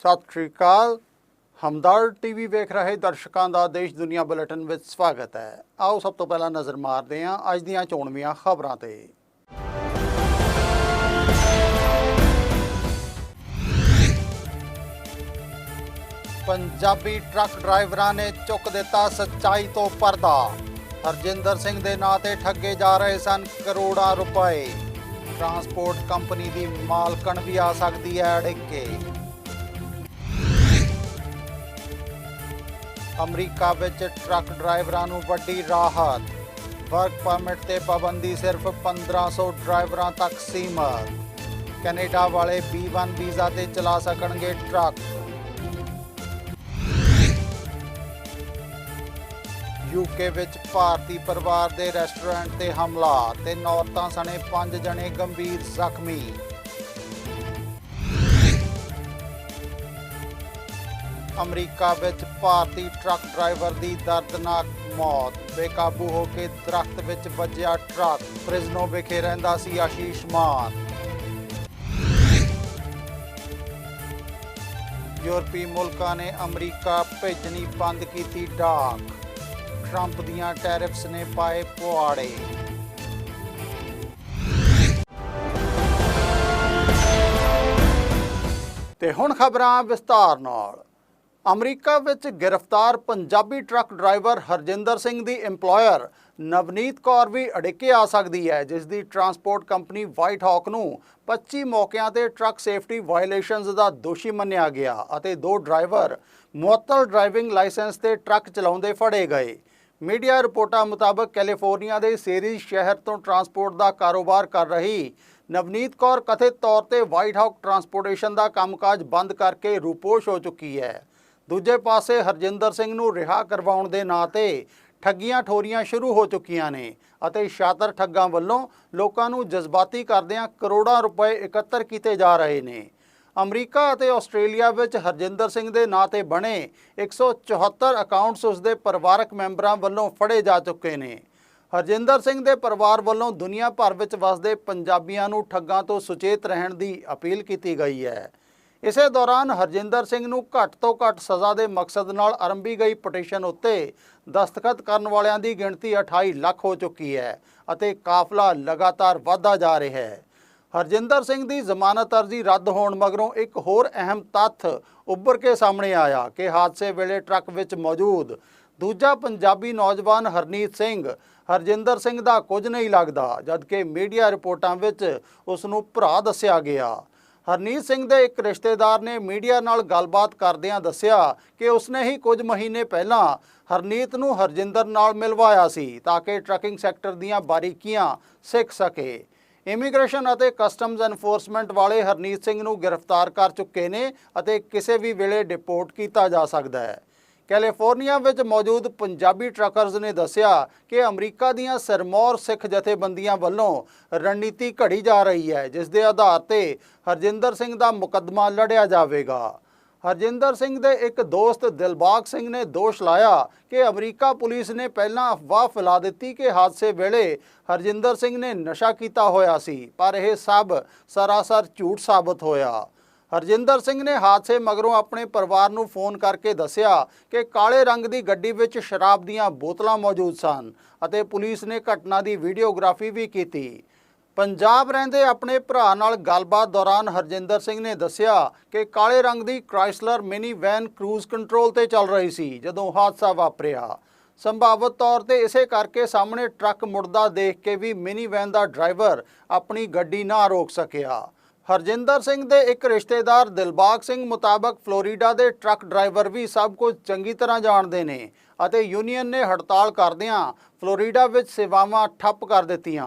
ਸਤਿ ਸ਼੍ਰੀ ਅਕਾਲ। ਹਮਦਰ ਟੀਵੀ ਵੇਖ ਰਹੇ ਦਰਸ਼ਕਾਂ ਦਾ ਦੇਸ਼ ਦੁਨੀਆ ਬੁਲੇਟਿਨ ਵਿੱਚ ਸਵਾਗਤ ਹੈ। ਆਓ ਸਭ ਤੋਂ ਪਹਿਲਾਂ ਨਜ਼ਰ ਮਾਰਦੇ ਹਾਂ ਅੱਜ ਦੀਆਂ ਚੋਣਵੀਆਂ ਖਬਰਾਂ ਤੇ। ਪੰਜਾਬੀ ਟਰੱਕ ਡਰਾਈਵਰਾਂ ਨੇ ਚੁੱਕ ਦਿੱਤਾ ਸੱਚਾਈ ਤੋਂ ਪਰਦਾ। ਹਰਜਿੰਦਰ ਸਿੰਘ ਦੇ ਨਾਂ ਤੇ ਠੱਗੇ ਜਾ ਰਹੇ ਸਨ ਕਰੋੜਾਂ ਰੁਪਏ। ਟਰਾਂਸਪੋਰਟ ਕੰਪਨੀ ਦੀ ਮਾਲਕਣ ਵੀ ਆ ਸਕਦੀ ਹੈ ਅੜਿੱਕੇ। ਅਮਰੀਕਾ ਵਿੱਚ ਟਰੱਕ ਡਰਾਈਵਰਾਂ ਨੂੰ ਵੱਡੀ ਰਾਹਤ। ਵਰਕ ਪਰਮਿਟ ਤੇ ਪਾਬੰਦੀ ਸਿਰਫ 1500 ਡਰਾਈਵਰਾਂ ਤੱਕ ਸੀਮਤ। ਕੈਨੇਡਾ ਵਾਲੇ B1 ਵੀਜ਼ਾ ਤੇ ਚਲਾ ਸਕਣਗੇ ਟਰੱਕ। ਯੂਕੇ ਵਿੱਚ ਭਾਰਤੀ ਪਰਿਵਾਰ ਦੇ ਰੈਸਟੋਰੈਂਟ ਤੇ ਹਮਲਾ ਤੇ ਔਰਤਾਂ ਸਣੇ 5 ਜਣੇ ਗੰਭੀਰ ਜ਼ਖਮੀ। ਅਮਰੀਕਾ ਵਿੱਚ ਭਾਰਤੀ ਟਰੱਕ ਡਰਾਈਵਰ ਦੀ ਦਰਦਨਾਕ ਮੌਤ। ਬੇਕਾਬੂ ਹੋ ਕੇ ਦਰਖਤ ਵਿੱਚ ਵੱਜਿਆ ਟਰੱਕ। ਫ੍ਰਿਜ਼ਨੋ ਵਿਖੇ ਰਹਿੰਦਾ ਸੀ ਆਸ਼ੀਸ਼ ਮਾਨ। ਯੂਰਪੀ ਮੁਲਕਾਂ ਨੇ ਅਮਰੀਕਾ ਭੇਜਣੀ ਬੰਦ ਕੀਤੀ ਡਾਕ। ਟਰੰਪ ਦੀਆਂ ਟੈਰਿਫਸ ਨੇ ਪਾਏ ਪੁਆੜੇ। ਤੇ ਹੁਣ ਖਬਰਾਂ ਵਿਸਤਾਰ ਨਾਲ। ਅਮਰੀਕਾ ਵਿੱਚ ਗ੍ਰਿਫਤਾਰ ਪੰਜਾਬੀ ਟਰੱਕ ਡਰਾਈਵਰ ਹਰਜਿੰਦਰ ਸਿੰਘ ਦੀ EMPLOYER ਨਵਨੀਤ ਕੌਰ ਵੀ ਅੜਿੱਕੇ ਆ ਸਕਦੀ ਹੈ, ਜਿਸ ਦੀ ਟਰਾਂਸਪੋਰਟ ਕੰਪਨੀ ਵਾਈਟ ਹਾਕ ਨੂੰ 25 ਮੌਕਿਆਂ ਤੇ ਟਰੱਕ ਸੇਫਟੀ ਵਾਇਲੇਸ਼ਨਸ ਦਾ ਦੋਸ਼ੀ ਮੰਨਿਆ ਗਿਆ ਅਤੇ ਦੋ ਡਰਾਈਵਰ ਮੁਅੱਤਲ ਡਰਾਈਵਿੰਗ ਲਾਇਸੈਂਸ ਤੇ ਟਰੱਕ ਚਲਾਉਂਦੇ ਫੜੇ ਗਏ। ਮੀਡੀਆ ਰਿਪੋਰਟਾਂ ਮੁਤਾਬਕ ਕੈਲੀਫੋਰਨੀਆ ਦੇ ਸੇਰੀ ਸ਼ਹਿਰ ਤੋਂ ਟਰਾਂਸਪੋਰਟ ਦਾ ਕਾਰੋਬਾਰ ਕਰ ਰਹੀ ਨਵਨੀਤ ਕੌਰ ਕਥਿਤ ਤੌਰ ਤੇ ਵਾਈਟ ਹਾਕ ਟਰਾਂਸਪੋਰਟੇਸ਼ਨ ਦਾ ਕੰਮਕਾਜ ਬੰਦ ਕਰਕੇ ਰੂਪੋਸ਼ ਹੋ ਚੁੱਕੀ ਹੈ। ਦੂਜੇ ਪਾਸੇ ਹਰਜਿੰਦਰ ਸਿੰਘ ਨੂੰ ਰਿਹਾ ਕਰਵਾਉਣ ਦੇ ਨਾਂ ਤੇ ਠੱਗੀਆਂ ਠੋਰੀਆਂ ਸ਼ੁਰੂ ਹੋ ਚੁੱਕੀਆਂ ਨੇ ਅਤੇ ਸ਼ਾਤਰ ਠੱਗਾਂ ਵੱਲੋਂ ਲੋਕਾਂ ਨੂੰ ਜਜ਼ਬਾਤੀ ਕਰਦਿਆਂ ਕਰੋੜਾਂ ਰੁਪਏ ਇਕੱਤਰ ਕੀਤੇ ਜਾ ਰਹੇ ਨੇ। ਅਮਰੀਕਾ ਅਤੇ ਆਸਟ੍ਰੇਲੀਆ ਵਿੱਚ ਹਰਜਿੰਦਰ ਸਿੰਘ ਦੇ ਨਾਂ ਤੇ ਬਣੇ 174 ਅਕਾਊਂਟਸ ਉਸ ਦੇ ਪਰਿਵਾਰਕ ਮੈਂਬਰਾਂ ਵੱਲੋਂ ਫੜੇ ਜਾ ਚੁੱਕੇ ਨੇ। ਹਰਜਿੰਦਰ ਸਿੰਘ ਦੇ ਪਰਿਵਾਰ ਵੱਲੋਂ ਦੁਨੀਆ ਭਰ ਵਿੱਚ ਵਸਦੇ ਪੰਜਾਬੀਆਂ ਨੂੰ ਠੱਗਾਂ ਤੋਂ ਸੁਚੇਤ ਰਹਿਣ ਦੀ ਅਪੀਲ ਕੀਤੀ ਗਈ ਹੈ। ਇਸੇ ਦੌਰਾਨ ਹਰਜਿੰਦਰ ਸਿੰਘ ਨੂੰ ਘੱਟ ਤੋਂ ਘੱਟ ਸਜ਼ਾ ਦੇ ਮਕਸਦ ਨਾਲ ਆਰੰਭੀ ਗਈ ਪਟੀਸ਼ਨ ਉੱਤੇ ਦਸਤਖਤ ਕਰਨ ਵਾਲਿਆਂ ਦੀ ਗਿਣਤੀ 28 ਲੱਖ ਹੋ ਚੁੱਕੀ ਹੈ ਅਤੇ ਕਾਫਲਾ ਲਗਾਤਾਰ ਵਧਦਾ ਜਾ ਰਿਹਾ ਹੈ। ਹਰਜਿੰਦਰ ਸਿੰਘ ਦੀ ਜ਼ਮਾਨਤ ਅਰਜ਼ੀ ਰੱਦ ਹੋਣ ਮਗਰੋਂ ਇੱਕ ਹੋਰ ਅਹਿਮ ਤੱਥ ਉੱਭਰ ਕੇ ਸਾਹਮਣੇ ਆਇਆ ਕਿ ਹਾਦਸੇ ਵੇਲੇ ਟਰੱਕ ਵਿੱਚ ਮੌਜੂਦ ਦੂਜਾ ਪੰਜਾਬੀ ਨੌਜਵਾਨ ਹਰਨੀਤ ਸਿੰਘ, ਹਰਜਿੰਦਰ ਸਿੰਘ ਦਾ ਕੁਝ ਨਹੀਂ ਲੱਗਦਾ, ਜਦਕਿ ਮੀਡੀਆ ਰਿਪੋਰਟਾਂ ਵਿੱਚ ਉਸ ਨੂੰ ਭਰਾ ਦੱਸਿਆ ਗਿਆ। ਹਰਨੀਤ ਸਿੰਘ ਦੇ ਇੱਕ ਰਿਸ਼ਤੇਦਾਰ ਨੇ ਮੀਡੀਆ ਨਾਲ ਗੱਲਬਾਤ ਕਰਦਿਆਂ ਦੱਸਿਆ ਕਿ ਉਸਨੇ ਹੀ ਕੁਝ ਮਹੀਨੇ ਪਹਿਲਾਂ ਹਰਨੀਤ ਨੂੰ ਹਰਜਿੰਦਰ ਨਾਲ ਮਿਲਵਾਇਆ ਸੀ ਤਾਂ ਕਿ ਟਰੱਕਿੰਗ ਸੈਕਟਰ ਦੀਆਂ ਬਾਰੀਕੀਆਂ ਸਿੱਖ ਸਕੇ। ਇਮੀਗ੍ਰੇਸ਼ਨ ਅਤੇ ਕਸਟਮਜ਼ ਐਨਫੋਰਸਮੈਂਟ ਵਾਲੇ ਹਰਨੀਤ ਸਿੰਘ ਨੂੰ ਗ੍ਰਿਫਤਾਰ ਕਰ ਚੁੱਕੇ ਨੇ ਅਤੇ ਕਿਸੇ ਵੀ ਵੇਲੇ ਡਿਪੋਰਟ ਕੀਤਾ ਜਾ ਸਕਦਾ ਹੈ। ਕੈਲੀਫੋਰਨੀਆ ਵਿੱਚ ਮੌਜੂਦ ਪੰਜਾਬੀ ਟਰੱਕਰਜ਼ ਨੇ ਦੱਸਿਆ ਕਿ ਅਮਰੀਕਾ ਦੀਆਂ ਸਰਮੌਰ ਸਿੱਖ ਜਥੇਬੰਦੀਆਂ ਵੱਲੋਂ ਰਣਨੀਤੀ ਘੜੀ ਜਾ ਰਹੀ ਹੈ, ਜਿਸ ਦੇ ਆਧਾਰ ਤੇ ਹਰਜਿੰਦਰ ਸਿੰਘ ਦਾ ਮੁਕੱਦਮਾ ਲੜਿਆ ਜਾਵੇਗਾ। ਹਰਜਿੰਦਰ ਸਿੰਘ ਦੇ ਇੱਕ ਦੋਸਤ ਦਿਲਬਾਗ ਸਿੰਘ ਨੇ ਦੋਸ਼ ਲਾਇਆ ਕਿ ਅਮਰੀਕਾ ਪੁਲਿਸ ਨੇ ਪਹਿਲਾਂ ਅਫਵਾਹ ਫੈਲਾ ਦਿੱਤੀ ਕਿ ਹਾਦਸੇ ਵੇਲੇ ਹਰਜਿੰਦਰ ਸਿੰਘ ਨੇ ਨਸ਼ਾ ਕੀਤਾ ਹੋਇਆ ਸੀ, ਪਰ ਇਹ ਸਭ ਸਰਾਸਰ ਝੂਠ ਸਾਬਤ ਹੋਇਆ। ਹਰਜਿੰਦਰ ਸਿੰਘ ਨੇ ਹਾਦਸੇ ਮਗਰੋਂ ਆਪਣੇ ਪਰਿਵਾਰ ਨੂੰ ਫੋਨ ਕਰਕੇ ਦੱਸਿਆ ਕਿ ਕਾਲੇ ਰੰਗ ਦੀ ਗੱਡੀ ਵਿੱਚ ਸ਼ਰਾਬ ਦੀਆਂ ਬੋਤਲਾਂ ਮੌਜੂਦ ਸਨ ਅਤੇ ਪੁਲਿਸ ਨੇ ਘਟਨਾ ਦੀ ਵੀਡੀਓਗ੍ਰਾਫੀ ਵੀ ਕੀਤੀ। ਪੰਜਾਬ ਰਹਿੰਦੇ ਆਪਣੇ ਭਰਾ ਨਾਲ ਗੱਲਬਾਤ ਦੌਰਾਨ ਹਰਜਿੰਦਰ ਸਿੰਘ ਨੇ ਦੱਸਿਆ ਕਿ ਕਾਲੇ ਰੰਗ ਦੀ Chrysler mini van cruise control ਤੇ ਚੱਲ ਰਹੀ ਸੀ ਜਦੋਂ ਹਾਦਸਾ ਵਾਪਰਿਆ। ਸੰਭਾਵਤ ਤੌਰ ਤੇ ਇਸੇ ਕਰਕੇ ਸਾਹਮਣੇ ਟਰੱਕ ਮੁੜਦਾ ਦੇਖ ਕੇ ਵੀ ਮਿਨੀ ਵੈਨ ਦਾ ਡਰਾਈਵਰ ਆਪਣੀ ਗੱਡੀ ਨਾ ਰੋਕ ਸਕਿਆ। ਹਰਜਿੰਦਰ ਸਿੰਘ ਦੇ ਇੱਕ ਰਿਸ਼ਤੇਦਾਰ ਦਿਲਬਾਗ ਸਿੰਘ ਮੁਤਾਬਕ ਫਲੋਰੀਡਾ ਦੇ ਟਰੱਕ ਡਰਾਈਵਰ ਵੀ ਸਭ ਕੁਝ ਚੰਗੀ ਤਰ੍ਹਾਂ ਜਾਣਦੇ ਨੇ ਅਤੇ ਯੂਨੀਅਨ ਨੇ ਹੜਤਾਲ ਕਰਦਿਆਂ ਫਲੋਰੀਡਾ ਵਿੱਚ ਸੇਵਾਵਾਂ ਠੱਪ ਕਰ ਦਿੱਤੀਆਂ।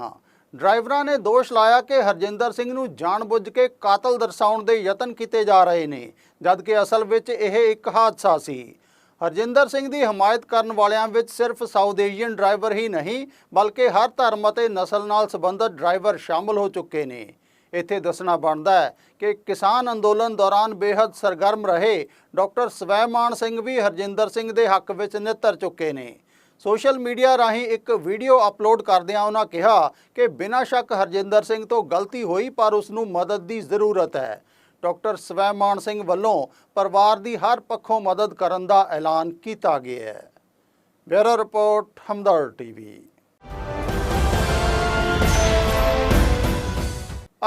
ਡਰਾਈਵਰਾਂ ਨੇ ਦੋਸ਼ ਲਾਇਆ ਕਿ ਹਰਜਿੰਦਰ ਸਿੰਘ ਨੂੰ ਜਾਣਬੁੱਝ ਕੇ ਕਾਤਲ ਦਰਸਾਉਣ ਦੇ ਯਤਨ ਕੀਤੇ ਜਾ ਰਹੇ ਨੇ, ਜਦਕਿ ਅਸਲ ਵਿੱਚ ਇਹ ਇੱਕ ਹਾਦਸਾ ਸੀ। ਹਰਜਿੰਦਰ ਸਿੰਘ ਦੀ ਹਮਾਇਤ ਕਰਨ ਵਾਲਿਆਂ ਵਿੱਚ ਸਿਰਫ ਸਾਊਥ ਏਸ਼ੀਅਨ ਡਰਾਈਵਰ ਹੀ ਨਹੀਂ, ਬਲਕਿ ਹਰ ਧਰਮ ਅਤੇ ਨਸਲ ਨਾਲ ਸੰਬੰਧਿਤ ਡਰਾਈਵਰ ਸ਼ਾਮਲ ਹੋ ਚੁੱਕੇ ਨੇ। ਇੱਥੇ ਦੱਸਣਾ ਬਣਦਾ ਹੈ ਕਿ ਕਿਸਾਨ ਅੰਦੋਲਨ ਦੌਰਾਨ ਬੇहद ਸਰਗਰਮ ਰਹੇ। ਡਾਕਟਰ ਸਵੈਮਾਨ ਸਿੰਘ ਵੀ ਹਰਜਿੰਦਰ ਸਿੰਘ ਦੇ ਹੱਕ ਵਿੱਚ ਨਿੱਤਰ ਚੁੱਕੇ ਨੇ। ਸੋਸ਼ਲ ਮੀਡੀਆ ਰਾਹੀਂ ਇੱਕ ਵੀਡੀਓ ਅਪਲੋਡ ਕਰਦਿਆਂ ਉਹਨਾਂ ਕਿਹਾ ਕਿ ਬਿਨਾਂ ਸ਼ੱਕ ਹਰਜਿੰਦਰ ਸਿੰਘ ਤੋਂ ਗਲਤੀ ਹੋਈ, ਪਰ ਉਸ ਨੂੰ ਮਦਦ ਦੀ ਜ਼ਰੂਰਤ ਹੈ। ਡਾਕਟਰ ਸਵੈਮਾਨ ਸਿੰਘ ਵੱਲੋਂ ਪਰਿਵਾਰ ਦੀ ਹਰ ਪੱਖੋਂ ਮਦਦ ਕਰਨ ਦਾ ਐਲਾਨ ਕੀਤਾ ਗਿਆ ਹੈ। Bureau report Hamdard TV.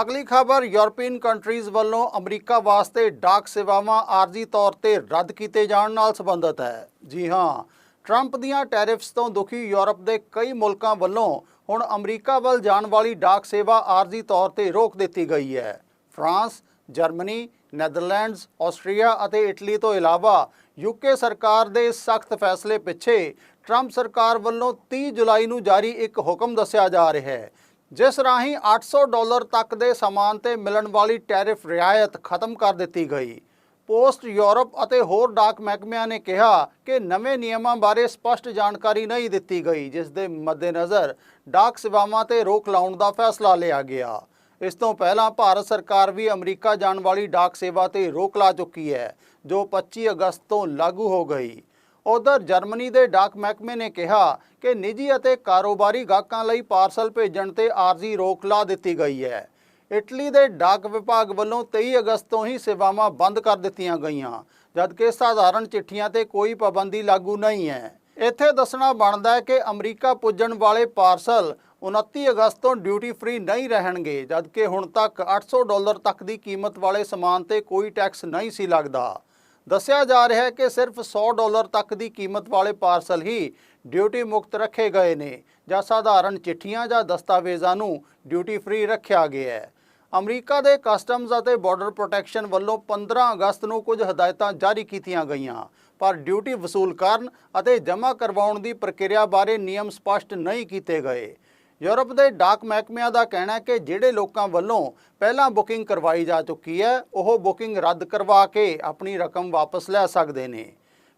ਅਗਲੀ ਖਬਰ ਯੂਰਪੀਅਨ ਕੰਟਰੀਜ਼ ਵੱਲੋਂ ਅਮਰੀਕਾ ਵਾਸਤੇ ਡਾਕ ਸੇਵਾਵਾਂ ਆਰਜ਼ੀ ਤੌਰ ਤੇ ਰੱਦ ਕੀਤੇ ਜਾਣ ਨਾਲ ਸੰਬੰਧਿਤ ਹੈ। ਜੀ ਹਾਂ, ਟਰੰਪ ਦੀਆਂ ਟੈਰਿਫਸ ਤੋਂ ਦੁਖੀ ਯੂਰਪ ਦੇ ਕਈ ਮੁਲਕਾਂ ਵੱਲੋਂ ਹੁਣ ਅਮਰੀਕਾ ਵੱਲ ਜਾਣ ਵਾਲੀ ਡਾਕ ਸੇਵਾ ਆਰਜ਼ੀ ਤੌਰ ਤੇ ਰੋਕ ਦਿੱਤੀ ਗਈ ਹੈ। ਫਰਾਂਸ, ਜਰਮਨੀ, ਨੈਦਰਲੈਂਡਸ, ਆਸਟਰੀਆ ਅਤੇ ਇਟਲੀ ਤੋਂ ਇਲਾਵਾ ਯੂਕੇ ਸਰਕਾਰ ਦੇ ਸਖਤ ਫੈਸਲੇ ਪਿੱਛੇ ਟਰੰਪ ਸਰਕਾਰ ਵੱਲੋਂ 30 ਜੁਲਾਈ ਨੂੰ ਜਾਰੀ ਇੱਕ ਹੁਕਮ ਦੱਸਿਆ ਜਾ ਰਿਹਾ ਹੈ। ਜਿਸ ਰਾਹੀਂ 800 ਡਾਲਰ ਤੱਕ ਦੇ ਸਾਮਾਨ ਤੇ ਮਿਲਣ ਵਾਲੀ ਟੈਰਿਫ ਰਿਆਇਤ ਖਤਮ ਕਰ ਦਿੱਤੀ ਗਈ। ਪੋਸਟ ਯੂਰਪ ਅਤੇ ਹੋਰ ਡਾਕ ਮਹਿਕਮਿਆਂ ਨੇ ਕਿਹਾ ਕਿ ਨਵੇਂ ਨਿਯਮਾਂ ਬਾਰੇ ਸਪਸ਼ਟ ਜਾਣਕਾਰੀ ਨਹੀਂ ਦਿੱਤੀ ਗਈ, ਜਿਸ ਦੇ ਮੱਦੇਨਜ਼ਰ ਡਾਕ ਸੇਵਾਵਾਂ ਤੇ ਰੋਕ ਲਾਉਣ ਦਾ ਫੈਸਲਾ ਲਿਆ ਗਿਆ। ਇਸ ਤੋਂ ਪਹਿਲਾਂ ਭਾਰਤ ਸਰਕਾਰ ਵੀ ਅਮਰੀਕਾ ਜਾਣ ਵਾਲੀ ਡਾਕ ਸੇਵਾ ਤੇ ਰੋਕ ਲਾ ਚੁੱਕੀ ਹੈ, ਜੋ 25 ਅਗਸਤ ਤੋਂ ਲਾਗੂ ਹੋ ਗਈ। ਉਧਰ ਜਰਮਨੀ ਦੇ ਡਾਕ ਮਹਿਕਮੇ ਨੇ ਕਿਹਾ ਕਿ ਨਿੱਜੀ ਅਤੇ ਕਾਰੋਬਾਰੀ ਗਾਹਕਾਂ ਲਈ ਪਾਰਸਲ ਭੇਜਣ ਤੇ ਆਰਜ਼ੀ ਰੋਕ ਲਾ ਦਿੱਤੀ ਗਈ ਹੈ। ਇਟਲੀ ਦੇ ਡਾਕ ਵਿਭਾਗ ਵੱਲੋਂ 23 ਅਗਸਤ ਤੋਂ ਹੀ ਸੇਵਾਵਾਂ ਬੰਦ ਕਰ ਦਿੱਤੀਆਂ ਗਈਆਂ, ਜਦਕਿ ਸਾਧਾਰਨ ਚਿੱਠੀਆਂ ਤੇ ਕੋਈ ਪਾਬੰਦੀ ਲਾਗੂ ਨਹੀਂ ਹੈ। ਇੱਥੇ ਦੱਸਣਾ ਬਣਦਾ ਹੈ ਕਿ ਅਮਰੀਕਾ ਪੁੱਜਣ ਵਾਲੇ ਪਾਰਸਲ 29 ਅਗਸਤ ਤੋਂ ਡਿਊਟੀ ਫ੍ਰੀ ਨਹੀਂ ਰਹਿਣਗੇ, ਜਦਕਿ ਹੁਣ ਤੱਕ 800 ਡਾਲਰ ਤੱਕ ਦੀ ਕੀਮਤ ਵਾਲੇ ਸਮਾਨ ਤੇ ਕੋਈ ਟੈਕਸ ਨਹੀਂ ਸੀ ਲੱਗਦਾ। ਦੱਸਿਆ ਜਾ ਰਿਹਾ ਹੈ ਕਿ ਸਿਰਫ 100 ਡਾਲਰ ਤੱਕ ਦੀ ਕੀਮਤ ਵਾਲੇ ਪਾਰਸਲ ਹੀ ਡਿਊਟੀ ਮੁਕਤ ਰੱਖੇ ਗਏ ਨੇ, ਜਾਂ ਸਾਧਾਰਣ ਚਿੱਠੀਆਂ ਜਾਂ ਦਸਤਾਵੇਜ਼ਾਂ ਨੂੰ ਡਿਊਟੀ ਫ੍ਰੀ ਰੱਖਿਆ ਗਿਆ ਹੈ। ਅਮਰੀਕਾ ਦੇ ਕਸਟਮਜ਼ ਅਤੇ ਬਾਰਡਰ ਪ੍ਰੋਟੈਕਸ਼ਨ ਵੱਲੋਂ 15 ਅਗਸਤ ਨੂੰ ਕੁਝ ਹਦਾਇਤਾਂ ਜਾਰੀ ਕੀਤੀਆਂ ਗਈਆਂ, ਪਰ ਡਿਊਟੀ ਵਸੂਲ ਕਰਨ ਅਤੇ ਜਮ੍ਹਾਂ ਕਰਵਾਉਣ ਦੀ ਪ੍ਰਕਿਰਿਆ ਬਾਰੇ ਨਿਯਮ ਸਪਸ਼ਟ ਨਹੀਂ ਕੀਤੇ ਗਏ। ਯੂਰਪ ਦੇ ਡਾਕ ਮਹਿਕਮਿਆਂ ਦਾ ਕਹਿਣਾ ਹੈ ਕਿ ਜਿਹੜੇ ਲੋਕਾਂ ਵੱਲੋਂ ਪਹਿਲਾਂ ਬੁਕਿੰਗ ਕਰਵਾਈ ਜਾ ਚੁੱਕੀ ਹੈ, ਉਹ ਬੁਕਿੰਗ ਰੱਦ ਕਰਵਾ ਕੇ ਆਪਣੀ ਰਕਮ ਵਾਪਸ ਲੈ ਸਕਦੇ ਨੇ।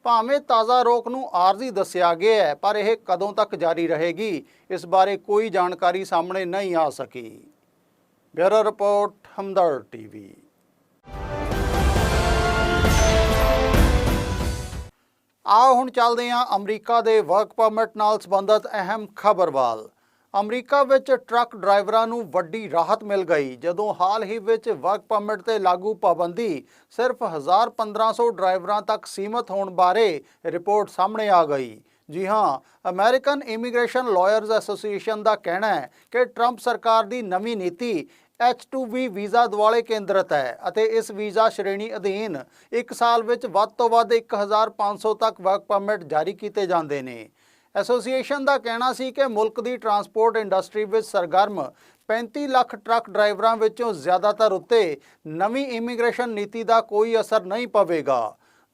ਭਾਵੇਂ ਤਾਜ਼ਾ ਰੋਕ ਨੂੰ ਆਰਜ਼ੀ ਦੱਸਿਆ ਗਿਆ ਹੈ, ਪਰ ਇਹ ਕਦੋਂ ਤੱਕ ਜਾਰੀ ਰਹੇਗੀ, ਇਸ ਬਾਰੇ ਕੋਈ ਜਾਣਕਾਰੀ ਸਾਹਮਣੇ ਨਹੀਂ ਆ ਸਕੀ। Bureau report Hamdard TV. ਆਓ ਹੁਣ ਚੱਲਦੇ ਹਾਂ ਅਮਰੀਕਾ ਦੇ ਵਰਕ ਪਰਮਿਟ ਨਾਲ ਸੰਬੰਧਿਤ ਅਹਿਮ ਖਬਰ ਵੱਲ ਅਮਰੀਕਾ ਵਿੱਚ ਟਰੱਕ ਡਰਾਈਵਰਾਂ ਨੂੰ ਵੱਡੀ ਰਾਹਤ ਮਿਲ ਗਈ, ਜਦੋਂ ਹਾਲ ਹੀ ਵਿੱਚ ਵਰਕ ਪਰਮਿਟ ਤੇ ਲਾਗੂ ਪਾਬੰਦੀ ਸਿਰਫ 1000-1500 ਡਰਾਈਵਰਾਂ ਤੱਕ ਸੀਮਤ ਹੋਣ ਬਾਰੇ ਰਿਪੋਰਟ ਸਾਹਮਣੇ ਆ ਗਈ। ਜੀ ਹਾਂ, ਅਮਰੀਕਨ ਇਮੀਗ੍ਰੇਸ਼ਨ ਲਾਇਰਸ ਐਸੋਸੀਏਸ਼ਨ ਦਾ ਕਹਿਣਾ ਹੈ ਕਿ ਟਰੰਪ ਸਰਕਾਰ ਦੀ ਨਵੀਂ ਨੀਤੀ H2B ਵੀਜ਼ਾ ਦੁਆਲੇ ਕੇਂਦਰਿਤ ਹੈ ਅਤੇ ਇਸ ਵੀਜ਼ਾ ਸ਼੍ਰੇਣੀ ਅਧੀਨ 1 ਸਾਲ ਵਿੱਚ ਵੱਧ ਤੋਂ ਵੱਧ 1500 ਤੱਕ ਵਰਕ ਪਰਮਿਟ ਜਾਰੀ ਕੀਤੇ ਜਾਂਦੇ ਨੇ। ਐਸੋਸੀਏਸ਼ਨ ਦਾ ਕਹਿਣਾ ਸੀ ਕਿ ਮੁਲਕ ਦੀ ਟਰਾਂਸਪੋਰਟ ਇੰਡਸਟਰੀ ਵਿੱਚ ਸਰਗਰਮ 35 ਲੱਖ ਟਰੱਕ ਡਰਾਈਵਰਾਂ ਵਿੱਚੋਂ ਜ਼ਿਆਦਾਤਰ ਉੱਤੇ ਨਵੀਂ ਇਮੀਗ੍ਰੇਸ਼ਨ ਨੀਤੀ ਦਾ ਕੋਈ ਅਸਰ ਨਹੀਂ ਪਵੇਗਾ।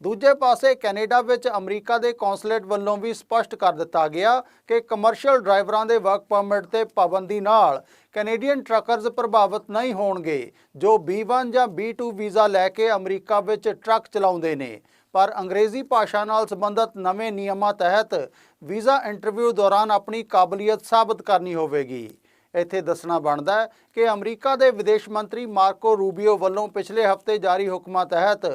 ਦੂਜੇ ਪਾਸੇ ਕੈਨੇਡਾ ਵਿੱਚ ਅਮਰੀਕਾ ਦੇ ਕੌਂਸੂਲੇਟ ਵੱਲੋਂ ਵੀ ਸਪਸ਼ਟ ਕਰ ਦਿੱਤਾ ਗਿਆ ਕਿ ਕਮਰਸ਼ੀਅਲ ਡਰਾਈਵਰਾਂ ਦੇ ਵਰਕ ਪਰਮਿਟ ਤੇ ਪਾਬੰਦੀ ਨਾਲ ਕੈਨੇਡੀਅਨ ਟਰੱਕਰਜ਼ ਪ੍ਰਭਾਵਿਤ ਨਹੀਂ ਹੋਣਗੇ, ਜੋ B1 ਜਾਂ B2 ਵੀਜ਼ਾ ਲੈ ਕੇ ਅਮਰੀਕਾ ਵਿੱਚ ਟਰੱਕ ਚਲਾਉਂਦੇ ਨੇ। ਪਰ ਅੰਗਰੇਜ਼ੀ ਭਾਸ਼ਾ ਨਾਲ ਸੰਬੰਧਿਤ ਨਵੇਂ ਨਿਯਮਾਂ ਤਹਿਤ ਵੀਜ਼ਾ ਇੰਟਰਵਿਊ ਦੌਰਾਨ ਆਪਣੀ ਕਾਬਲੀਅਤ ਸਾਬਤ ਕਰਨੀ ਹੋਵੇਗੀ। ਇੱਥੇ ਦੱਸਣਾ ਬਣਦਾ ਹੈ ਕਿ ਅਮਰੀਕਾ ਦੇ ਵਿਦੇਸ਼ ਮੰਤਰੀ ਮਾਰਕੋ ਰੂਬੀਓ ਵੱਲੋਂ ਪਿਛਲੇ ਹਫ਼ਤੇ ਜਾਰੀ ਹੁਕਮਾਂ ਤਹਿਤ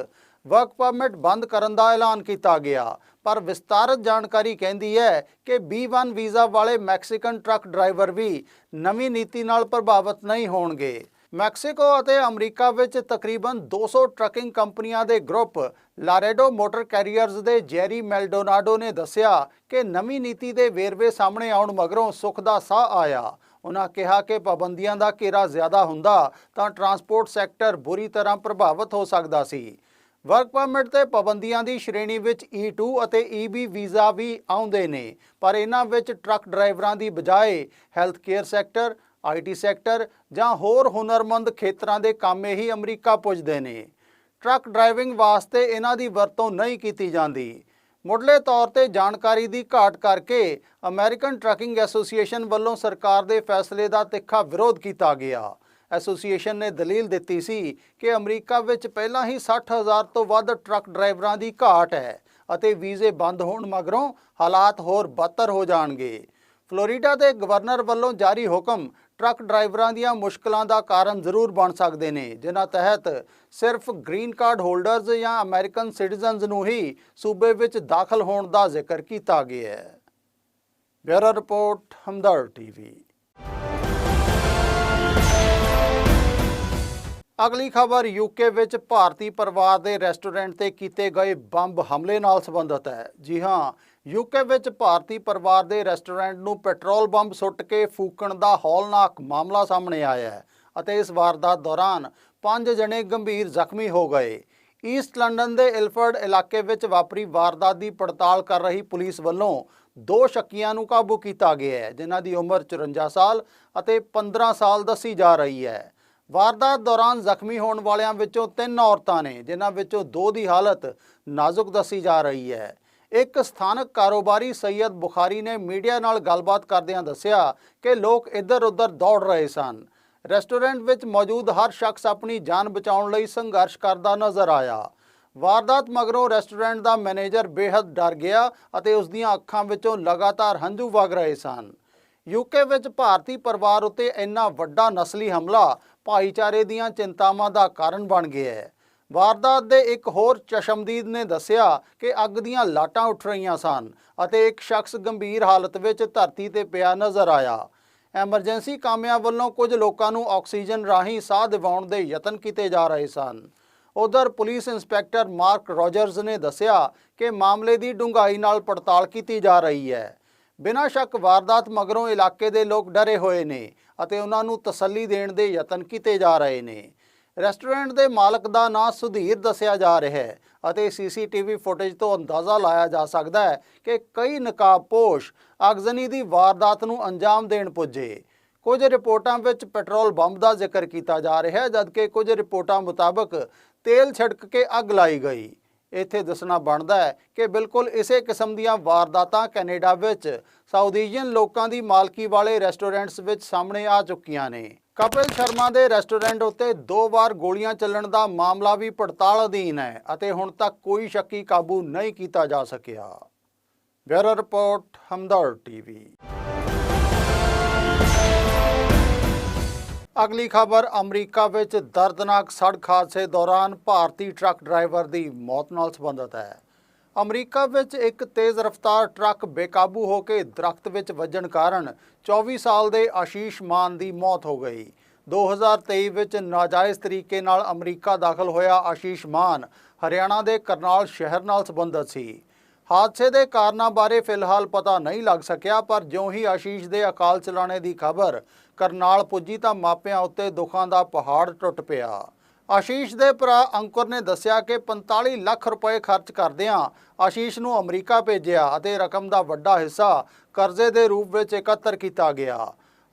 ਵਰਕ ਪਰਮਿਟ ਬੰਦ ਕਰਨ ਦਾ ਐਲਾਨ ਕੀਤਾ ਗਿਆ। ਪਰ ਵਿਸਤਾਰਤ ਜਾਣਕਾਰੀ ਕਹਿੰਦੀ ਹੈ ਕਿ B1 ਵੀਜ਼ਾ ਵਾਲੇ ਮੈਕਸੀਕਨ ਟਰੱਕ ਡਰਾਈਵਰ ਵੀ ਨਵੀਂ ਨੀਤੀ ਨਾਲ ਪ੍ਰਭਾਵਿਤ ਨਹੀਂ ਹੋਣਗੇ। ਮੈਕਸੀਕੋ ਅਤੇ ਅਮਰੀਕਾ ਵਿੱਚ ਤਕਰੀਬਨ 200 ਟਰੱਕਿੰਗ ਕੰਪਨੀਆਂ ਦੇ ਗਰੁੱਪ ਲਾਰੇਡੋ ਮੋਟਰ ਕੈਰੀਅਰਜ਼ ਦੇ ਜੈਰੀ ਮੈਲਡੋਨਾਡੋ ਨੇ ਦੱਸਿਆ ਕਿ ਨਵੀਂ ਨੀਤੀ ਦੇ ਵੇਰਵੇ ਸਾਹਮਣੇ ਆਉਣ ਮਗਰੋਂ ਸੁੱਖ ਦਾ ਸਾਹ ਆਇਆ। ਉਹਨਾਂ ਕਿਹਾ ਕਿ ਪਾਬੰਦੀਆਂ ਦਾ ਘੇਰਾ ਜ਼ਿਆਦਾ ਹੁੰਦਾ ਤਾਂ ਟਰਾਂਸਪੋਰਟ ਸੈਕਟਰ ਬੁਰੀ ਤਰ੍ਹਾਂ ਪ੍ਰਭਾਵਿਤ ਹੋ ਸਕਦਾ ਸੀ। ਵਰਕ ਪਰਮਿਟ ਤੇ ਪਾਬੰਦੀਆਂ ਦੀ ਸ਼੍ਰੇਣੀ ਵਿੱਚ E2 ਅਤੇ EB ਵੀਜ਼ਾ ਵੀ ਆਉਂਦੇ ਨੇ, ਪਰ ਇਹਨਾਂ ਵਿੱਚ ਟਰੱਕ ਡਰਾਈਵਰਾਂ ਦੀ ਬਜਾਏ health care sector IT sector ਜਾਂ ਹੋਰ ਹੁਨਰਮੰਦ ਖੇਤਰਾਂ ਦੇ ਕਾਮੇ ਹੀ ਅਮਰੀਕਾ ਪੁੱਜਦੇ ਨੇ। ਟਰੱਕ ਡਰਾਈਵਿੰਗ ਵਾਸਤੇ ਇਹਨਾਂ ਦੀ ਵਰਤੋਂ ਨਹੀਂ ਕੀਤੀ ਜਾਂਦੀ। ਮੁੱਢਲੇ ਤੌਰ ਤੇ ਜਾਣਕਾਰੀ ਦੀ ਘਾਟ ਕਰਕੇ ਅਮਰੀਕਨ ਟਰੱਕਿੰਗ ਐਸੋਸੀਏਸ਼ਨ ਵੱਲੋਂ ਸਰਕਾਰ ਦੇ ਫੈਸਲੇ ਦਾ ਤਿੱਖਾ ਵਿਰੋਧ ਕੀਤਾ ਗਿਆ। ਐਸੋਸੀਏਸ਼ਨ ਨੇ ਦਲੀਲ ਦਿੱਤੀ ਸੀ ਕਿ ਅਮਰੀਕਾ ਵਿੱਚ ਪਹਿਲਾਂ ਹੀ 60000 ਤੋਂ ਵੱਧ ਟਰੱਕ ਡਰਾਈਵਰਾਂ ਦੀ ਘਾਟ ਹੈ ਅਤੇ ਵੀਜ਼ੇ ਬੰਦ ਹੋਣ ਮਗਰੋਂ ਹਾਲਾਤ ਹੋਰ ਬਦਤਰ ਹੋ ਜਾਣਗੇ। ਫਲੋਰੀਡਾ ਦੇ ਗਵਰਨਰ ਵੱਲੋਂ ਜਾਰੀ ਹੁਕਮ ਟਰੱਕ ਡਰਾਈਵਰਾਂ ਦੀਆਂ ਮੁਸ਼ਕਲਾਂ ਦਾ ਕਾਰਨ ਜ਼ਰੂਰ ਬਣ ਸਕਦੇ ਨੇ। ਜਿਨ੍ਹਾਂ ਤਹਿਤ ਸਿਰਫ ਗ੍ਰੀਨ ਕਾਰਡ ਹੋਲਡਰਜ਼ ਜਾਂ ਅਮਰੀਕਨ ਸਿਟੀਜ਼ਨਜ਼ ਨੂੰ ਹੀ ਸੂਬੇ ਵਿੱਚ ਦਾਖਲ ਹੋਣ ਦਾ ਜ਼ਿਕਰ ਕੀਤਾ ਗਿਆ ਹੈ। Bureau report Hamdard TV. ਅਗਲੀ ਖਬਰ, ਯੂਕੇ ਵਿੱਚ ਭਾਰਤੀ ਪਰਿਵਾਰ ਦੇ ਰੈਸਟੋਰੈਂਟ ਤੇ ਕੀਤੇ ਗਏ ਬੰਬ ਹਮਲੇ ਨਾਲ ਸੰਬੰਧਿਤ ਹੈ। ਜੀ ਹਾਂ, ਯੂਕੇ ਵਿੱਚ ਭਾਰਤੀ ਪਰਿਵਾਰ ਦੇ ਰੈਸਟੋਰੈਂਟ ਨੂੰ ਪੈਟਰੋਲ ਬੰਬ ਸੁੱਟ ਕੇ ਫੂਕਣ ਦਾ ਹੌਲਨਾਕ ਮਾਮਲਾ ਸਾਹਮਣੇ ਆਇਆ ਹੈ ਅਤੇ ਇਸ ਵਾਰਦਾਤ ਦੌਰਾਨ ਪੰਜ ਜਣੇ ਗੰਭੀਰ ਜ਼ਖਮੀ ਹੋ ਗਏ। ਈਸਟ ਲੰਡਨ ਦੇ ਇਲਫਰਡ ਇਲਾਕੇ ਵਿੱਚ ਵਾਪਰੀ ਵਾਰਦਾਤ ਦੀ ਪੜਤਾਲ ਕਰ ਰਹੀ ਪੁਲਿਸ ਵੱਲੋਂ ਦੋ ਸ਼ੱਕੀਆਂ ਨੂੰ ਕਾਬੂ ਕੀਤਾ ਗਿਆ ਹੈ, ਜਿਨ੍ਹਾਂ ਦੀ ਉਮਰ 54 ਸਾਲ ਅਤੇ 15 ਸਾਲ ਦੱਸੀ ਜਾ ਰਹੀ ਹੈ। ਵਾਰਦਾਤ ਦੌਰਾਨ ਜ਼ਖਮੀ ਹੋਣ ਵਾਲਿਆਂ ਵਿੱਚੋਂ ਤਿੰਨ ਔਰਤਾਂ ਨੇ, ਜਿਨ੍ਹਾਂ ਵਿੱਚੋਂ ਦੋ ਦੀ ਹਾਲਤ ਨਾਜ਼ੁਕ ਦੱਸੀ ਜਾ ਰਹੀ ਹੈ। ਇੱਕ ਸਥਾਨਕ ਕਾਰੋਬਾਰੀ ਸੈਯਦ ਬੁਖਾਰੀ ਨੇ ਮੀਡੀਆ ਨਾਲ ਗੱਲਬਾਤ ਕਰਦਿਆਂ ਦੱਸਿਆ ਕਿ ਲੋਕ ਇੱਧਰ-ਉੱਧਰ ਦੌੜ ਰਹੇ ਸਨ। ਰੈਸਟੋਰੈਂਟ ਵਿੱਚ ਮੌਜੂਦ ਹਰ ਸ਼ਖਸ ਆਪਣੀ ਜਾਨ ਬਚਾਉਣ ਲਈ ਸੰਘਰਸ਼ ਕਰਦਾ ਨਜ਼ਰ ਆਇਆ। ਵਾਰਦਾਤ ਮਗਰੋਂ ਰੈਸਟੋਰੈਂਟ ਦਾ ਮੈਨੇਜਰ ਬੇहद ਡਰ ਗਿਆ ਅਤੇ ਉਸ ਦੀਆਂ ਅੱਖਾਂ ਵਿੱਚੋਂ ਲਗਾਤਾਰ ਹੰਝੂ ਵਗ ਰਹੇ ਸਨ। ਯੂਕੇ ਵਿੱਚ ਭਾਰਤੀ ਪਰਿਵਾਰ ਉੱਤੇ ਇੰਨਾ ਵੱਡਾ ਨਸਲੀ ਹਮਲਾ ਭਾਈਚਾਰੇ ਦੀਆਂ ਚਿੰਤਾਵਾਂ ਦਾ ਕਾਰਨ ਬਣ ਗਿਆ ਹੈ। ਵਾਰਦਾਤ ਦੇ ਇੱਕ ਹੋਰ ਚਸ਼ਮਦੀਦ ਨੇ ਦੱਸਿਆ ਕਿ ਅੱਗ ਦੀਆਂ ਲਾਟਾਂ ਉੱਠ ਰਹੀਆਂ ਸਨ ਅਤੇ ਇੱਕ ਸ਼ਖਸ ਗੰਭੀਰ ਹਾਲਤ ਵਿੱਚ ਧਰਤੀ ਤੇ ਪਿਆ ਨਜ਼ਰ ਆਇਆ। ਐਮਰਜੈਂਸੀ ਕਾਮਿਆਂ ਵੱਲੋਂ ਕੁਝ ਲੋਕਾਂ ਨੂੰ ਆਕਸੀਜਨ ਰਾਹੀਂ ਸਾਹ ਦਿਵਾਉਣ ਦੇ ਯਤਨ ਕੀਤੇ ਜਾ ਰਹੇ ਸਨ। ਉਧਰ ਪੁਲਿਸ ਇੰਸਪੈਕਟਰ ਮਾਰਕ ਰੋਜਰਜ਼ ਨੇ ਦੱਸਿਆ ਕਿ ਮਾਮਲੇ ਦੀ ਡੂੰਘਾਈ ਨਾਲ ਪੜਤਾਲ ਕੀਤੀ ਜਾ ਰਹੀ ਹੈ। ਬਿਨਾਂ ਸ਼ੱਕ ਵਾਰਦਾਤ ਮਗਰੋਂ ਇਲਾਕੇ ਦੇ ਲੋਕ ਡਰੇ ਹੋਏ ਨੇ ਅਤੇ ਉਹਨਾਂ ਨੂੰ ਤਸੱਲੀ ਦੇਣ ਦੇ ਯਤਨ ਕੀਤੇ ਜਾ ਰਹੇ ਨੇ। ਰੈਸਟੋਰੈਂਟ ਦੇ ਮਾਲਕ ਦਾ ਨਾਂ ਸੁਧੀਰ ਦੱਸਿਆ ਜਾ ਰਿਹਾ ਹੈ ਅਤੇ ਸੀਸੀਟੀਵੀ ਫੁਟੇਜ ਤੋਂ ਅੰਦਾਜ਼ਾ ਲਾਇਆ ਜਾ ਸਕਦਾ ਹੈ ਕਿ ਕਈ ਨਕਾਬਪੋਸ਼ ਅਗਜ਼ਨੀ ਦੀ ਵਾਰਦਾਤ ਨੂੰ ਅੰਜਾਮ ਦੇਣ ਪੁੱਜੇ। ਕੁਝ ਰਿਪੋਰਟਾਂ ਵਿੱਚ ਪੈਟਰੋਲ ਬੰਬ ਦਾ ਜ਼ਿਕਰ ਕੀਤਾ ਜਾ ਰਿਹਾ ਹੈ, ਜਦਕਿ ਕੁਝ ਰਿਪੋਰਟਾਂ ਮੁਤਾਬਕ ਤੇਲ ਛਿੜਕ ਕੇ ਅੱਗ ਲਾਈ ਗਈ। ਇੱਥੇ ਦੱਸਣਾ ਬਣਦਾ ਹੈ ਕਿ ਬਿਲਕੁਲ ਇਸੇ ਕਿਸਮ ਦੀਆਂ ਵਾਰਦਾਤਾਂ ਕੈਨੇਡਾ ਵਿੱਚ ਸਾਊਦੀਜੀਅਨ ਲੋਕਾਂ ਦੀ ਮਾਲਕੀ ਵਾਲੇ ਰੈਸਟੋਰੈਂਟਸ ਵਿੱਚ ਸਾਹਮਣੇ ਆ ਚੁੱਕੀਆਂ ਨੇ। ਕਪਿਲ ਸ਼ਰਮਾ ਦੇ ਰੈਸਟੋਰੈਂਟ ਉੱਤੇ ਦੋ ਵਾਰ ਗੋਲੀਆਂ ਚੱਲਣ ਦਾ ਮਾਮਲਾ ਵੀ ਪੜਤਾਲ ਅਧੀਨ ਹੈ ਅਤੇ ਹੁਣ ਤੱਕ ਕੋਈ ਸ਼ੱਕੀ ਕਾਬੂ ਨਹੀਂ ਕੀਤਾ ਜਾ ਸਕਿਆ। Bureau report Hamdard TV. ਅਗਲੀ ਖਬਰ, ਅਮਰੀਕਾ ਵਿੱਚ ਦਰਦਨਾਕ ਸੜਕ ਹਾਦਸੇ ਦੌਰਾਨ ਭਾਰਤੀ ਟਰੱਕ ਡਰਾਈਵਰ ਦੀ ਮੌਤ ਨਾਲ ਸੰਬੰਧਿਤ ਹੈ। ਅਮਰੀਕਾ ਵਿੱਚ ਇੱਕ ਤੇਜ਼ ਰਫ਼ਤਾਰ ਟਰੱਕ ਬੇਕਾਬੂ ਹੋ ਕੇ ਦਰਖਤ ਵਿੱਚ ਵੱਜਣ ਕਾਰਨ 24 ਸਾਲ ਦੇ ਆਸ਼ੀਸ਼ ਮਾਨ ਦੀ ਮੌਤ ਹੋ ਗਈ। 2023 ਵਿੱਚ ਨਾਜਾਇਜ਼ ਤਰੀਕੇ ਨਾਲ ਅਮਰੀਕਾ ਦਾਖਲ ਹੋਇਆ ਆਸ਼ੀਸ਼ ਮਾਨ ਹਰਿਆਣਾ ਦੇ ਕਰਨਾਲ ਸ਼ਹਿਰ ਨਾਲ ਸੰਬੰਧਿਤ ਸੀ। ਹਾਦਸੇ ਦੇ ਕਾਰਨਾਂ ਬਾਰੇ ਫਿਲਹਾਲ ਪਤਾ ਨਹੀਂ ਲੱਗ ਸਕਿਆ, ਪਰ ਜਿਉਂ ਹੀ ਆਸ਼ੀਸ਼ ਦੇ ਅਕਾਲ ਚਲਾਣੇ ਦੀ ਖਬਰ ਕਰਨਾਲ ਪੁੱਜੀ ਤਾਂ ਮਾਪਿਆਂ ਉੱਤੇ ਦੁੱਖਾਂ ਦਾ ਪਹਾੜ ਟੁੱਟ ਪਿਆ। ਆਸ਼ੀਸ਼ ਦੇ ਭਰਾ ਅੰਕੁਰ ਨੇ ਦੱਸਿਆ ਕਿ 45 ਲੱਖ ਰੁਪਏ ਖਰਚ ਕਰਦਿਆਂ ਆਸ਼ੀਸ਼ ਨੂੰ ਅਮਰੀਕਾ ਭੇਜਿਆ ਅਤੇ ਰਕਮ ਦਾ ਵੱਡਾ ਹਿੱਸਾ ਕਰਜ਼ੇ ਦੇ ਰੂਪ ਵਿੱਚ ਇਕੱਤਰ ਕੀਤਾ ਗਿਆ।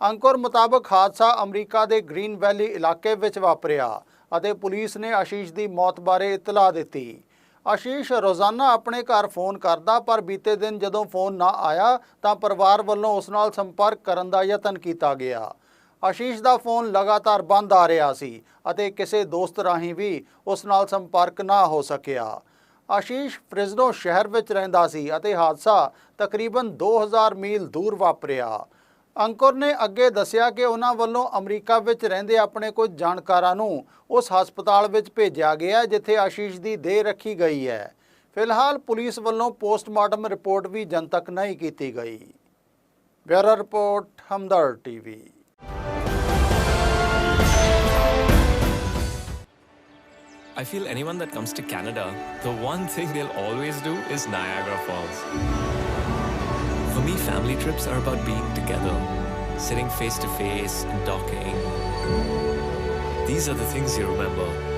ਅੰਕੁਰ ਮੁਤਾਬਕ ਹਾਦਸਾ ਅਮਰੀਕਾ ਦੇ ਗ੍ਰੀਨ ਵੈਲੀ ਇਲਾਕੇ ਵਿੱਚ ਵਾਪਰਿਆ ਅਤੇ ਪੁਲਿਸ ਨੇ ਆਸ਼ੀਸ਼ ਦੀ ਮੌਤ ਬਾਰੇ ਇਤਲਾਹ ਦਿੱਤੀ। ਆਸ਼ੀਸ਼ ਰੋਜ਼ਾਨਾ ਆਪਣੇ ਘਰ ਫੋਨ ਕਰਦਾ, ਪਰ ਬੀਤੇ ਦਿਨ ਜਦੋਂ ਫੋਨ ਨਾ ਆਇਆ, ਤਾਂ ਪਰਿਵਾਰ ਵੱਲੋਂ ਉਸ ਨਾਲ ਸੰਪਰਕ ਕਰਨ ਦਾ ਯਤਨ ਕੀਤਾ ਗਿਆ। ਆਸ਼ੀਸ਼ ਦਾ ਫੋਨ ਲਗਾਤਾਰ ਬੰਦ ਆ ਰਿਹਾ ਸੀ ਅਤੇ ਕਿਸੇ ਦੋਸਤ ਰਾਹੀਂ ਵੀ ਉਸ ਨਾਲ ਸੰਪਰਕ ਨਾ ਹੋ ਸਕਿਆ। ਆਸ਼ੀਸ਼ ਫ੍ਰਿਜ਼ਨੋ ਸ਼ਹਿਰ ਵਿੱਚ ਰਹਿੰਦਾ ਸੀ ਅਤੇ ਹਾਦਸਾ ਤਕਰੀਬਨ 2000 ਮੀਲ ਦੂਰ ਵਾਪਰਿਆ। ਅੰਕੁਰ ਨੇ ਅੱਗੇ ਦੱਸਿਆ ਕਿ ਉਹਨਾਂ ਵੱਲੋਂ ਅਮਰੀਕਾ ਵਿੱਚ ਰਹਿੰਦੇ ਆਪਣੇ ਕੁਝ ਜਾਣਕਾਰਾਂ ਨੂੰ ਉਸ ਹਸਪਤਾਲ ਵਿੱਚ ਭੇਜਿਆ ਗਿਆ ਜਿੱਥੇ ਆਸ਼ੀਸ਼ ਦੀ ਦੇਹ ਰੱਖੀ ਗਈ ਹੈ। ਫਿਲਹਾਲ ਪੁਲਿਸ ਵੱਲੋਂ ਪੋਸਟਮਾਰਟਮ ਰਿਪੋਰਟ ਵੀ ਜਨਤਕ ਨਹੀਂ ਕੀਤੀ ਗਈ। Bureau report Hamdard TV. I feel anyone that comes to Canada, the one thing they'll always do is Niagara Falls. For me, family trips are about being together, sitting face to face and talking. These are the things you remember.